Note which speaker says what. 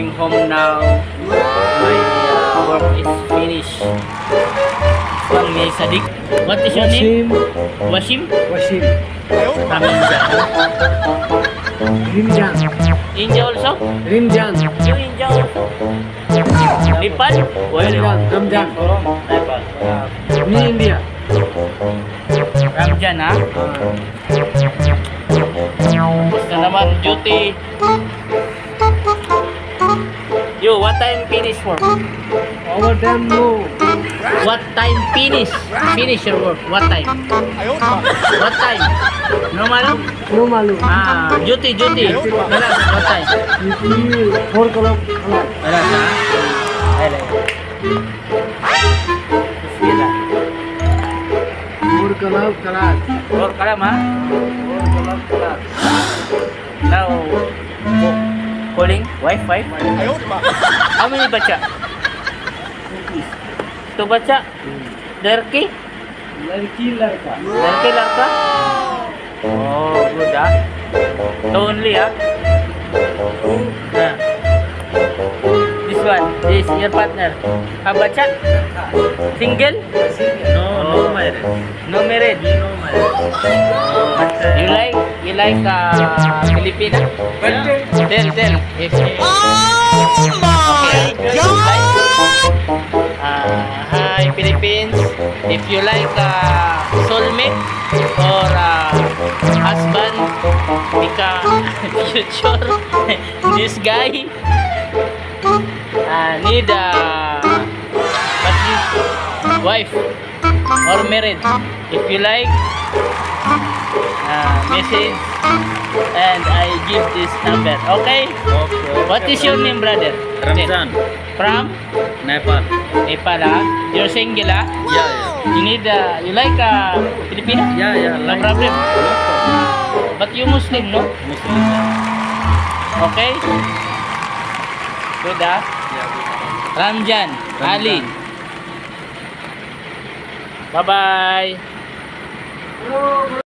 Speaker 1: going home now. My uh, work is finished. One may Sadik. What is your name?
Speaker 2: Wasim. Wasim.
Speaker 1: From India.
Speaker 2: Rimjan.
Speaker 1: India also?
Speaker 2: Rimjan.
Speaker 1: You India also? Nepal? Where?
Speaker 2: Ramjan. Ramjan.
Speaker 1: Nepal.
Speaker 2: Me India.
Speaker 1: Ramjan ha? Gusto naman duty. What time finish work?
Speaker 2: Our time no.
Speaker 1: What time finish? Finish your work. What time? What time? No malam?
Speaker 2: No malu.
Speaker 1: Ah, duty, duty. What time?
Speaker 2: Iti four o'clock. Alas.
Speaker 1: Alas, ha? Alas. Bismillah.
Speaker 2: Four o'clock. Four o'clock. Alas.
Speaker 1: Now, Calling? Wife? Wife? How many bacha? Two bacha? Lerki?
Speaker 2: Lerki larka.
Speaker 1: Lerki larka? Oh, good ah. Ito only ah. This one, this is your partner. Ah, bacha? Single?
Speaker 2: No, no married.
Speaker 1: No married?
Speaker 2: No married.
Speaker 1: You like, you like uh, Filipina? Yeah. Tell, tell. If, oh my God! Uh, hi Philippines. If you like uh, soulmate or uh, husband, Mika, future, this guy uh, need a is wife or married. If you like, uh, message and I give this number. Okay?
Speaker 2: okay
Speaker 1: What is your name, brother?
Speaker 2: Ramzan
Speaker 1: From
Speaker 2: Nepal
Speaker 1: Nepal, ah? You're single, ah?
Speaker 2: yeah
Speaker 1: You need, uh, you like uh, Filipino?
Speaker 2: yeah yeah
Speaker 1: No problem. But you Muslim, no?
Speaker 2: Muslim
Speaker 1: Okay? Good, ah?
Speaker 2: yeah
Speaker 1: Ramjan, Ali. Bye-bye.
Speaker 2: Hello,